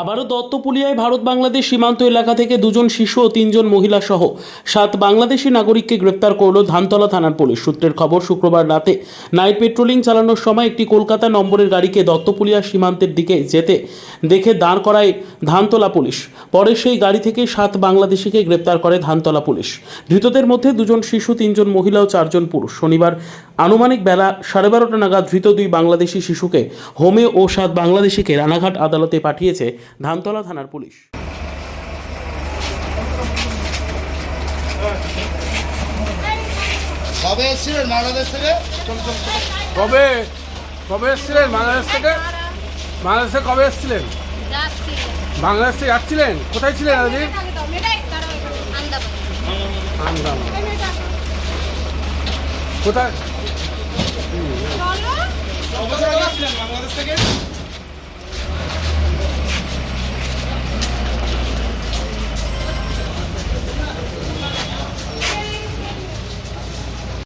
আবারও দত্তপুলিয়ায় ভারত বাংলাদেশ সীমান্ত এলাকা থেকে দুজন শিশু ও তিনজন মহিলা সহ সাত বাংলাদেশি নাগরিককে গ্রেপ্তার করল ধানতলা থানার পুলিশ। সূত্রের খবর, শুক্রবার রাতে নাইট পেট্রোলিং চালানোর সময় একটি কলকাতা নম্বরের গাড়িকে দত্তপুলিয়া সীমান্তের দিকে যেতে দেখে দাঁড় করায় ধানতলা পুলিশ। পরে সেই গাড়ি থেকে সাত বাংলাদেশিকে গ্রেপ্তার করে ধানতলা পুলিশ। ধৃতদের মধ্যে দুজন শিশু, তিনজন মহিলা ও চারজন পুরুষ। শনিবার আনুমানিক বেলা সাড়ে বারোটা নাগাদ ধৃত দুই বাংলাদেশি শিশুকে হোমে ও সাত বাংলাদেশিকে রানাঘাট আদালতে পাঠিয়েছে ধানতলা থানার পুলিশ। কবে এসেছিলেন বাংলাদেশ থেকে? কবে? কবে এসেছিলেন বাংলাদেশ থেকে? বাংলাদেশে কবে এসেছিলেন? বাংলাদেশ থেকে যাচ্ছিলেন? কোথায় ছিলেন আন্দামান। কোথায়? বাংলাদেশ থেকে।